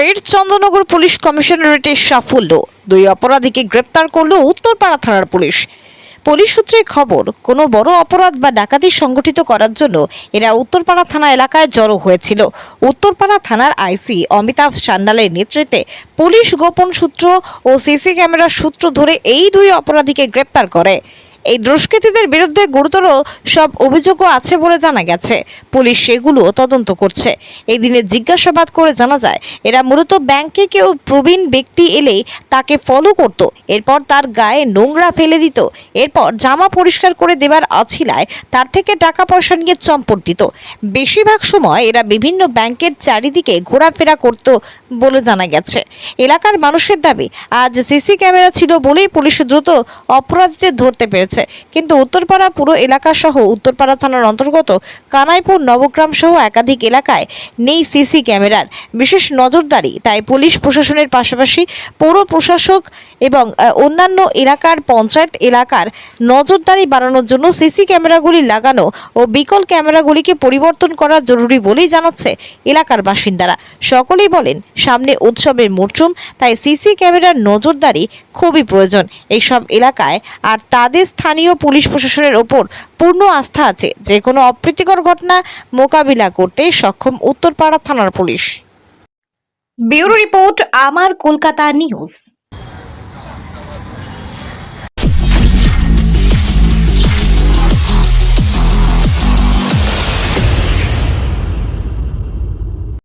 ফের চন্দ্রনগর পুলিশ কমিশনারেটের সাফল্য। দুই অপরাধীকে গ্রেপ্তার করল উত্তরপাড়া থানার পুলিশ। পুলিশ সূত্রে খবর, কোনো বড় অপরাধ বা ডাকাতি সংগঠিত করার জন্য এরা উত্তরপাড়া থানা এলাকায় জড়ো হয়েছিল। উত্তরপাড়া থানার আইসি অমিতাভ সান্যালের নেতৃত্বে পুলিশ গোপন সূত্র ও সিসি ক্যামেরার সূত্র ধরে এই দুই অপরাধীকে গ্রেপ্তার করে। এই দুষ্কৃতীদের বিরুদ্ধে গুরুতর সব অভিযোগও আছে বলে জানা গেছে। পুলিশ সেগুলো তদন্ত করছে। এই দিনে জিজ্ঞাসাবাদ করে জানা যায়, এরা মূলত ব্যাংকে কেউ প্রবীণ ব্যক্তি এলেই তাকে ফলো করত, এরপর তার গায়ে নোংরা ফেলে দিত, এরপর জামা পরিষ্কার করে দেবার অছিলায় তার থেকে টাকা পয়সা নিয়ে চম্পট দিত। বেশিরভাগ সময় এরা বিভিন্ন ব্যাংকের চারিদিকে ঘোরাফেরা করত বলে জানা গেছে। এলাকার মানুষের দাবি, আজ সিসি ক্যামেরা ছিল বলেই পুলিশ দ্রুত অপরাধীদের ধরতে পেরেছে। কিন্তু উত্তরপাড়া পুরো এলাকা সহ উত্তরপাড়া থানার অন্তর্গত কানাইপুর নবগ্রাম সহ একাধিক এলাকায় নেই সিসি ক্যামেরার। বিশেষ নজরদারি তাই পুলিশ প্রশাসনের পাশাপাশি পৌর প্রশাসক এবং অন্যান্য এলাকার পঞ্চায়েত এলাকার নজরদারি বাড়ানোর জন্য সিসি ক্যামেরাগুলি লাগানো ও বিকল ক্যামেরাগুলিকে পরিবর্তন করা জরুরি বলেই জানাচ্ছে এলাকার বাসিন্দারা। সকলেই বলেন, সামনে উৎসবের মরশুম তাই সিসি ক্যামেরার নজরদারি খুবই প্রয়োজন। এইসব এলাকায় আর তাদের স্থানীয় পুলিশ প্রশাসনের ওপর পূর্ণ আস্থা আছে যে কোনো অপ্রীতিকর ঘটনা মোকাবিলা করতে সক্ষম উত্তরপাড়া থানার পুলিশ। ব্যুরো রিপোর্ট, আমার কলকাতা নিউজ।